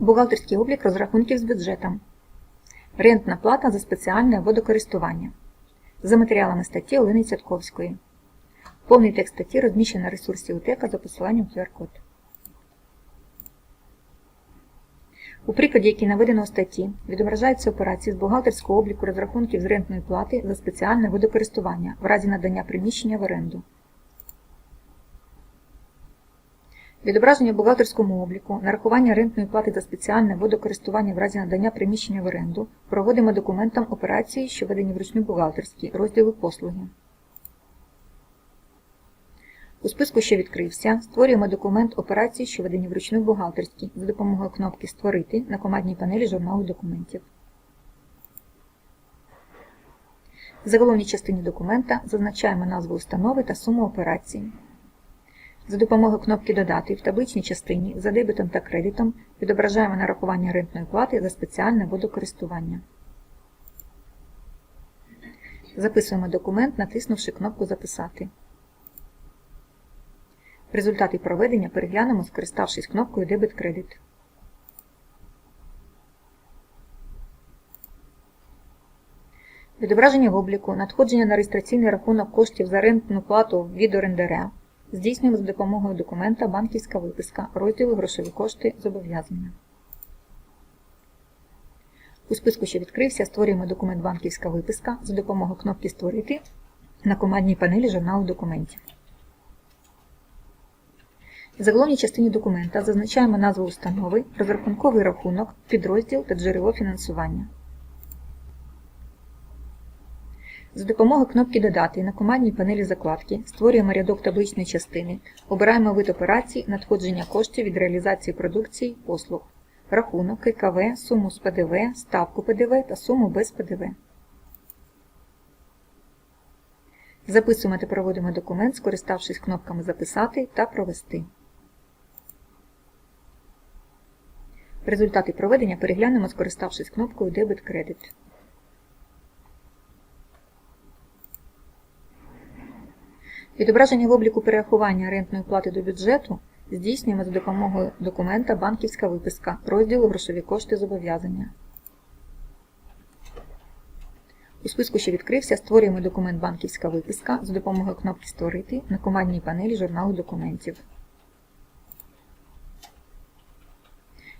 Бухгалтерський облік розрахунків з бюджетом. Рентна плата за спеціальне водокористування. За матеріалами статті Олени Цятковської. Повний текст статті розміщено на ресурсі УТЕКа за посиланням QR-код. У прикладі, який наведено у статті, відображаються операції з бухгалтерського обліку розрахунків з рентної плати за спеціальне водокористування в разі надання приміщення в оренду. Відображення бухгалтерському обліку, нарахування рентної плати за спеціальне водокористування в разі надання приміщення в оренду проводимо документом операції, що ведені вручну бухгалтерські, розділу послуги. У списку, що відкрився, створюємо документ операції, що ведені вручну бухгалтерські, за допомогою кнопки Створити на командній панелі журналу документів. В заголовній частині документа зазначаємо назву установи та суму операції. За допомогою кнопки Додати в табличній частині за дебетом та кредитом відображаємо нарахування рентної плати за спеціальне водокористування. Записуємо документ, натиснувши кнопку Записати. Результати проведення переглянемо, скориставшись кнопкою Дебет кредит. Відображення в обліку, надходження на реєстраційний рахунок коштів за рентну плату від орендаря здійснюємо за допомогою документа Банківська виписка розділу Грошові кошти зобов'язання. У списку, що відкрився, створюємо документ Банківська виписка за допомогою кнопки Створити на командній панелі журналу документів. В заголовній частині документа зазначаємо назву установи, розрахунковий рахунок, підрозділ та джерело фінансування. За допомогою кнопки Додати на командній панелі закладки створюємо рядок табличної частини, обираємо вид операцій надходження коштів від реалізації продукції послуг, рахунок, ККВ, суму з ПДВ, ставку ПДВ та суму без ПДВ. Записуємо та проводимо документ, скориставшись кнопками Записати та Провести. Результати проведення переглянемо, скориставшись кнопкою Дебет кредит. Відображення в обліку перерахування рентної плати до бюджету здійснюємо за допомогою документа Банківська виписка розділу Грошові кошти зобов'язання. У списку, що відкрився, створюємо документ Банківська виписка за допомогою кнопки Створити на командній панелі журналу документів.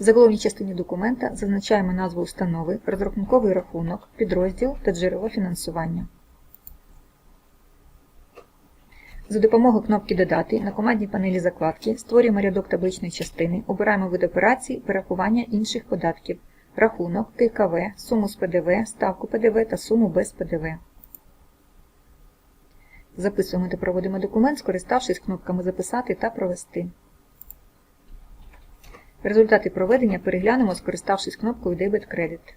В заголовній частині документа зазначаємо назву установи, розрахунковий рахунок, підрозділ та джерело фінансування. За допомогою кнопки Додати на командній панелі закладки створюємо рядок табличної частини, обираємо вид операцій, перерахування інших податків, рахунок, ККВ, суму з ПДВ, ставку ПДВ та суму без ПДВ. Записуємо та проводимо документ, скориставшись кнопками Записати та Провести. Результати проведення переглянемо, скориставшись кнопкою Дебет кредит.